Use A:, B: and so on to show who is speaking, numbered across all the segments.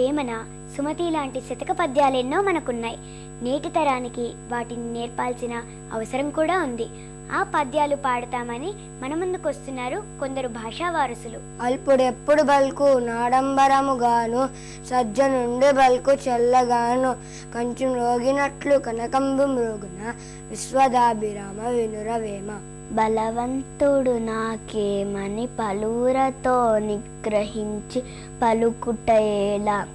A: వేమన సుమతి లాంటి శతక పద్యాలెన్నో మనకున్నాయి. నేటి తరానికి వాటిని నేర్పాల్సిన అవసరం కూడా ఉంది. ఆ పద్యాలు పాడతామని మన ముందుకు వస్తున్నారు కొందరు భాషా వారసులు.
B: అల్పుడెప్పుడు బల్కు నాడంబరముగాను సజ్జనుండి బల్కు చల్లగాను కంచు రోగినట్లు కనకంబు మృగున విశ్వదాభిరామ వినురవేమ.
A: బలవంతుడు నాకేమని పలువురతో నిగ్రహించి పలుకుటేలా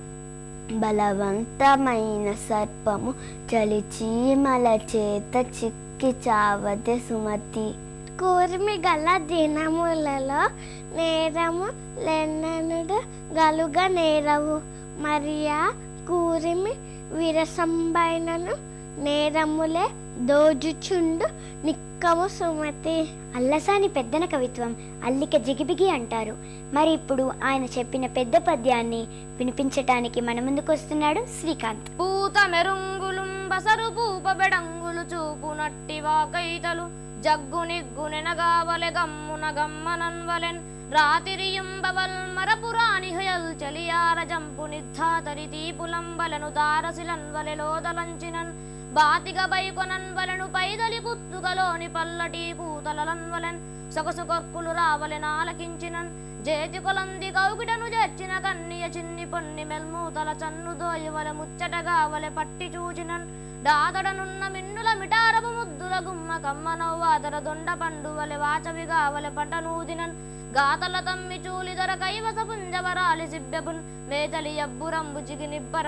A: బలవంతమైన సర్పము చలిచీమల చేత చిక్కి చావదే సుమతి.
C: కూర్మి గల దినములలో నేరము లెన్ననుడు గలుగ నేరవు. మరియా కూరిమి విరసంబైనను నేరములే దోజుచుండు నిక్కము సుమతి.
A: అల్లసాని పెద్దన కవిత్వం అల్లిక జిగిబిగి అంటారు. మరి ఇప్పుడు ఆయన చెప్పిన పెద్ద పద్యాన్ని వినిపించటానికి మన ముందుకు వస్తున్నాడు శ్రీకాంత్.
D: పూత మెరుంగులు బసరు పూప బెడంగులు చూపు నట్టి వాకైతలు జగ్గు నిగ్గునెనగావలె గమ్మున గమ్మనన్వలెన్. రాతిరియంబవల్మరపురాణిహయల్ చలియారజంపు నిద్ధాతరి తీపులంబలను బైకొనన్ బాతిగబైకొనన్వలను పైదలి గుత్తుగలోని పల్లటి పూతలలన్ పూతలలన్వలన్ సొగసు కొక్కులు రావలెనాలకించినన్ జేతి కొలంది కౌకిటను జర్చిన కన్నియ చిన్ని పొన్ని మెల్మూతల చన్ను దోయవల ముచ్చటగా వలె పట్టి చూచినన్ దాదడనున్న మిన్నుల మిటారపు ముద్దుల గుమ్మ కమ్మనవ్వాతర దొండ పండువలె వాచవిగా వలె పటనూదినన్. గాత గాతల తమ్మి చూలిదర కైవస పుంజవరాలి సిబ్బెబున్ మేతలి ఎబ్బురంబు జిగి నిబ్బర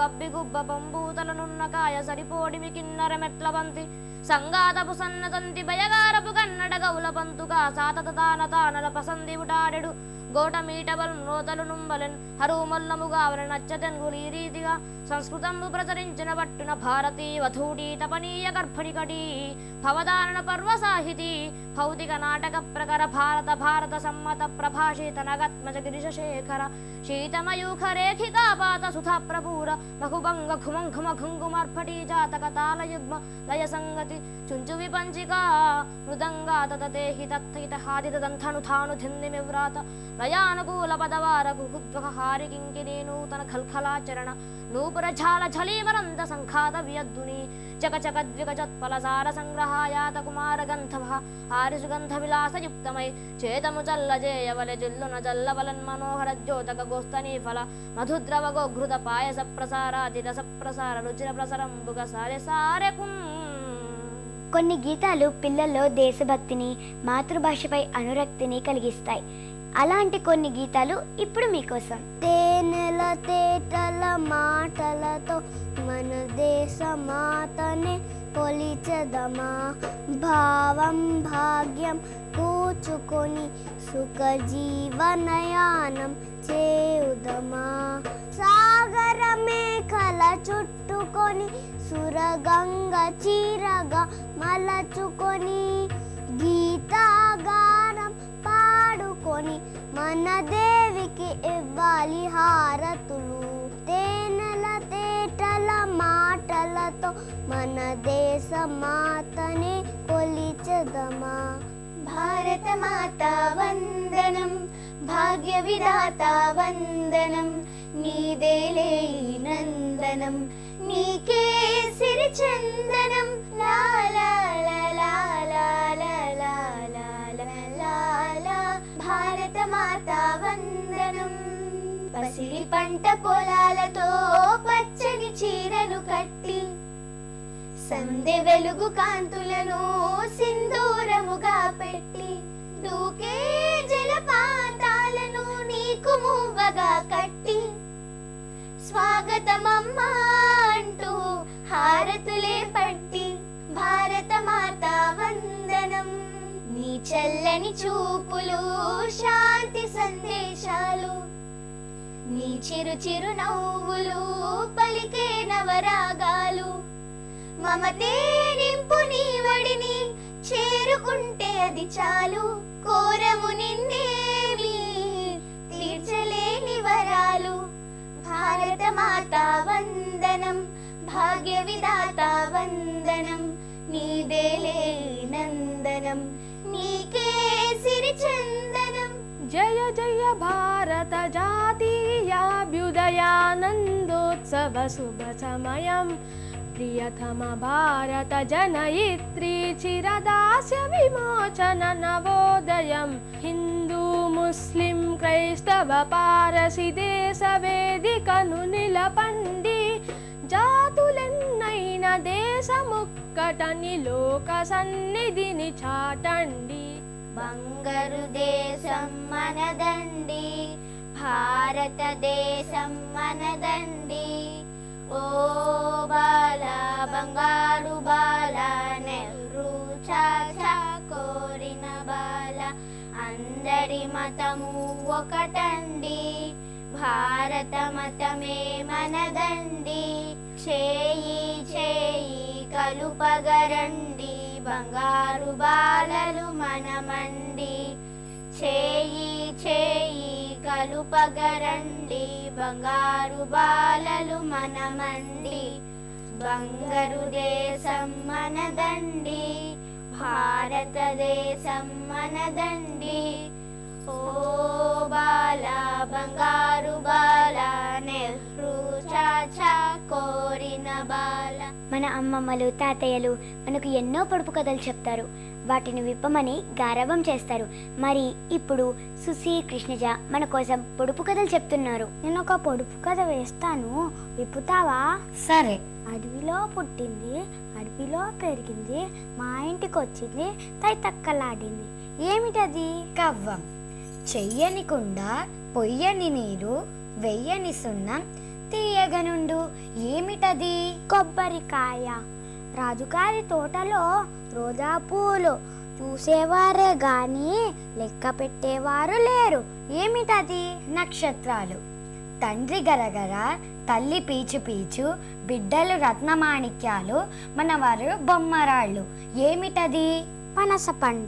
D: గబ్బి గుబ్బ పంబూతలనున్న కాయ సరిపోడిమి కిన్నర మెట్ల బంతి. సంగాతపు సన్నతంతి భయగారపు కన్నడ గౌల పంతుగా సాతత తాన తానల పసంది ఉటాడెడు. గోట మీటబల్ నోతలు నుంబలెన్ హరుమల్లముగా నచ్చదెంగులు ఈ రీతిగా సంస్కృతంబు ప్రచరించిన పట్టున భారతీ వధూడి తపనీయ గర్భణికటి భవదానన పర్వ సాహితి భౌతిక నాటక ప్రకర భారత భారత సమ్మత ప్రభాషిత నగత్మజ గిరిశేఖర శీతమయూఖ రేఖికాపాత సుధా ప్రభూర మహుభంగ ఘుమం ఘుమ ఘుంగుమర్ఫటీ జాతక తాళయుగ్మ లయ సంగతి చుంచు విపంచికా మృదంగా తతేహి తత్హిత హాదిత దంథను థాను నయానుకూల పదవారకు కుత్వహారి కింకిదేను తన ఖల్ఖలాచరణ నూపుర ఝాల ఝలీవరంత సంఘాత వియద్దుని సార సంగ్రహాయాత కుమార గంధవ ఆరిసుగంధ విలాసయుక్తమై చేతము జల్లజేయవల జల్లున జల్లవలన్ మనోహర జ్యోతక గోస్తనీ ఫల మధుద్రవ గోఘృత పాయస ప్రసారాది రస ప్రసార రుచిర ప్రసరంబుగ సారే సారే కుం
A: కొన్ని గీతాలు పిల్లల్లో దేశభక్తిని మాతృభాషపై అనురక్తిని కలిగిస్తాయి. అలాంటి కొన్ని గీతాలు ఇప్పుడు మీకోసం.
C: తేనెల తేటల మాటలతో మన దేశ మాతనే కొలిచదమా భావం భాగ్యం కూచుకొని సుఖ జీవనయానం చేయుదమా? సాగర మేఖల చుట్టుకొని సురగంగ చీరగా మలచుకొని గీతా పాడుకొని మన దేవికి ఇవ్వాలి హారతులు. తేనెల తేటల మాటలతో మన దేశ మాతని కొలిచదమా?
E: భారత మాత వందనం భాగ్య విధాత వందనం నీదేలే నందనం నీకే సిరి చందనం లాలా పసిడి పంట పొలాలతో పచ్చని చీరను కట్టి సందె వెలుగు కాంతులను సింధూరముగా పెట్టి దూకే జలపాతాలను నీకు మువ్వగా కట్టి స్వాగతమమ్మా అంటూ హారతులే పట్టి భారత మాత వందనం. నీ చల్లని చూపులు శాంతి సందేశాలు చిరు చిరు నవ్వులు పలికే నవరాగాలు. మమతే నింపు నీ వడిని చేరుకుంటే అది చాలు. కోరము నిన్నేమి తీర్చలేని వరాలు. భారత మాత వందనం భాగ్య విధాత వందనం నీదేలే నందనం నీకే
F: जय भारत जातीया प्रियतम भारत जनयित्री चिरदास्य विमोचन नवोदयम्। हिन्दूमुस्लिं क्रैस्तव पारसि देशवेदिकनुनिलपण्डि जातुलिन्नैन देशमुक्कटनि लोकसन्निधिनि
E: బంగారు దేశం మనదండి భారతదేశం మనదండి. ఓ బాల బంగారు బాల నెహ్రూ చాచా కోరిన బాల అందరి మతము ఒకటండి. భారత మతమే మనదండి చేయి చేయి కలుపగరండి. బంగారు బాలలు మనమండి. చేయి చేయి కలుపగరండి. బంగారు బాలలు మనమండి. బంగారు దేశం మనదండి. భారతదేశం మనదండి. ఓ బాల బంగారు బాల
A: అమ్మమ్మలు తాతయ్యలు మనకు ఎన్నో పొడుపు కథలు చెప్తారు. వాటిని విప్పమని గారవం చేస్తారు. మరి ఇప్పుడు సుశీ కృష్ణజ మన కోసం పొడుపు కథలు చెప్తున్నారు. నేను ఒక పొడుపు కథ వేస్తాను. విప్పుతావా?
B: సరే.
A: అడవిలో పుట్టింది అడవిలో పెరిగింది మా ఇంటికి వచ్చింది తై తక్కలాడింది ఏమిటది?
B: కవ్వం. చెయ్యని కుండ పొయ్యని నీరు వెయ్యని సున్నం తీయగనుండు. ఏమిటది?
A: కొబ్బరికాయ. రాజుగారి తోటలో రోజా పూలు చూసేవారే గాని లెక్క పెట్టేవారు లేరు. ఏమిటది?
B: నక్షత్రాలు. తండ్రి గరగర తల్లి పీచు పీచు బిడ్డలు రత్నమాణిక్యాలు మనవారు బొమ్మరాళ్ళు. ఏమిటది?
A: పనస పండు